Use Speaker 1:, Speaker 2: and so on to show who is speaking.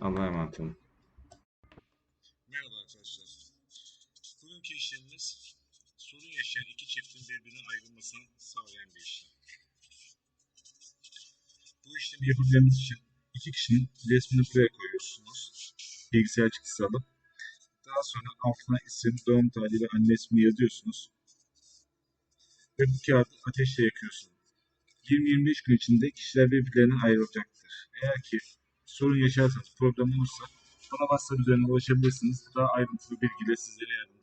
Speaker 1: Allah'a emanet olun.
Speaker 2: Merhaba arkadaşlar. Bugünkü işlemimiz sorun yaşayan iki çiftin birbirinden ayrılmasını sağlayan bir işlem. Bu işlemi yapabilmemiz için iki kişinin resmini buraya koyuyorsunuz. Bilgisayar çıktısı alıp. Daha sonra altına isim, doğum tarihi ve anne ismini yazıyorsunuz. Ve bu kağıdı ateşle yakıyorsunuz. 20-25 gün içinde kişiler birbirlerinden ayrılacaktır. Eğer ki sorun yaşarsanız, problem olursa bana WhatsApp üzerinden ulaşabilirsiniz. Daha ayrıntılı bilgiyle sizlere yardımcı